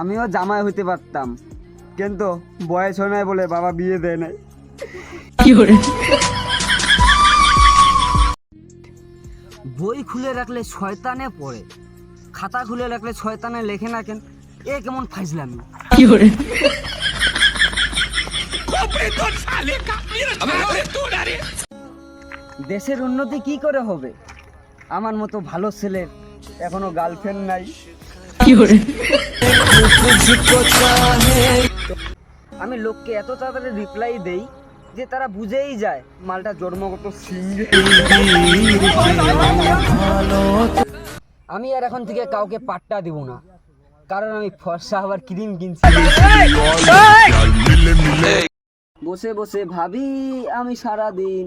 আমিও জামাই হইতে পারতাম। কিন্তু বয়স হয় নাই বলে বাবা বিয়ে দেয় নাই। বই খুলে রাখলে শয়তানে পড়ে। খাতা খুলে রাখলে শয়তানে লেখে না কেন? এ কেমন ফাইজলামি? দেশের উন্নতি কি করে হবে? আমার মতো ভালো ছেলের এখনও গার্লফ্রেন্ড নাই। আমি লোককে এত তাড়াতাড়ি রিপ্লাই দেই যে তারা বুঝেই যায় মালটা জন্মগত আমি আর এখন থেকে কাউকে পাট্টা দিব না। কারণ আমি ফর্সা আবার ক্রিম কিনছি। বসে বসে ভাবি আমি সারা দিন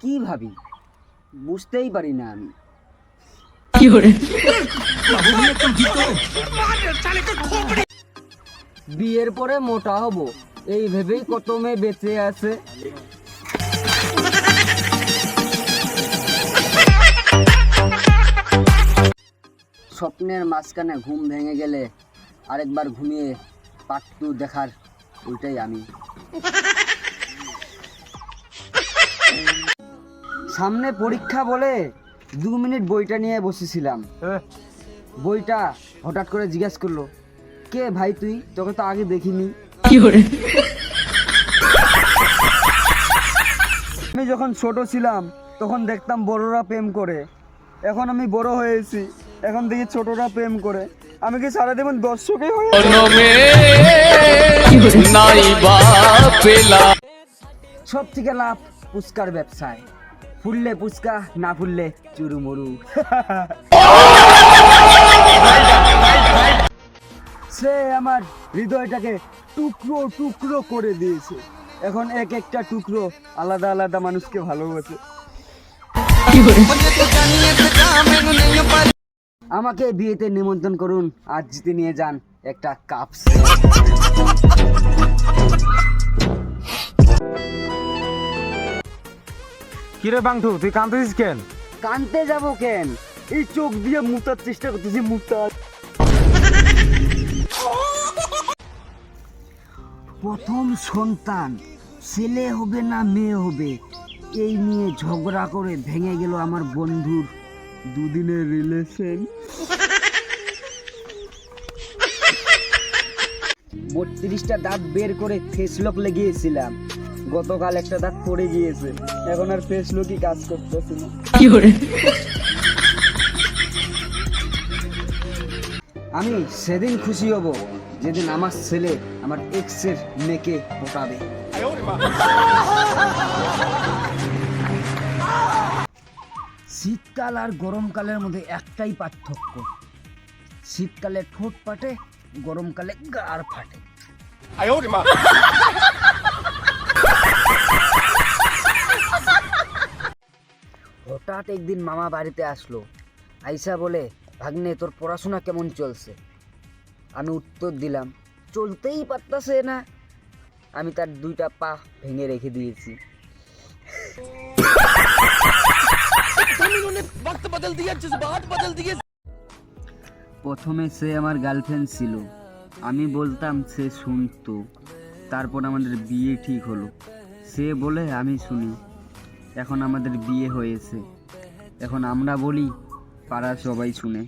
কি ভাবি? বুঝতেই পারি না আমি। বিয়ের পরে মোটা হব। এই ভেবেই কত মেয়ে বেঁচে আছে। স্বপ্নের মাঝখানে ঘুম ভেঙে গেলে আরেকবার ঘুমিয়ে পাট্টু দেখার ওইটাই আমি। সামনে পরীক্ষা বলে দু মিনিট বইটা নিয়ে বসেছিলাম। বইটা হঠাৎ করে জিজ্ঞেস করল কে ভাই তুই? তোকে তো আগে দেখিনি। আমি যখন ছোট ছিলাম তখন দেখতাম বড়রা প্রেম করে। এখন আমি বড় হয়েছি এখন দেখি ছোটরা প্রেম করে। আমি কি সারা জীবন দর্শকই হয়ে সব থেকে লাভ পুচকার ব্যবসায়। ফুললে পুচকা না ফুললে চুরু মরু সে আমার হৃদয়টাকে টুকরো টুকরো করে দিয়েছে। এখন এক একটা টুকরো আলাদা আলাদা মানুষকে ভালোবাসে। আমাকে বিয়েতে নিমন্ত্রণ করুন আজ জিতে নিয়ে যান একটা কাপ কিরে বাংটু তুই কাঁদতেছিস কেন? কানতে যাব কেন? এই চোখ দিয়ে মুতার চেষ্টা করতেছি মুতার প্রথম সন্তান, ছেলে হবে না মেয়ে হবে, এই নিয়ে ঝগড়া করে ভেঙে গেল আমার বন্ধুর দুদিনের রিলেশন বত্রিশটা দাঁত বের করে ফেসলক লেগিয়েছিলাম। গতকাল একটা দাগ পড়ে গিয়েছে। এখন আর ফেসলকই কাজ করতেছে না। আমি সেদিন খুশি হব যেদিন আমার ছেলে আমার এক্সের মেয়েকে পটাবে। শীতকাল আর গরমকালের মধ্যে একটাই পার্থক্য। শীতকালে ঠোঁট পাটে গরমকালে গাড় ফাটে। হঠাৎ একদিন মামা বাড়িতে আসলো। আইসা বলে ভাগ্নে তোর পড়াশোনা কেমন চলছে? আমি উত্তর দিলাম চলতেই পারতাছে না। আমি তার দুইটা পা ভেঙে রেখে দিয়েছি। প্রথমে সে আমার গার্লফ্রেন্ড ছিল। আমি বলতাম সে শুনতো। তারপর আমাদের বিয়ে ঠিক হলো। সে বলে আমি শুনি। এখন আমাদের বিয়ে হয়েছে। এখন আমরা বলি পাড়া সবাই শুনে।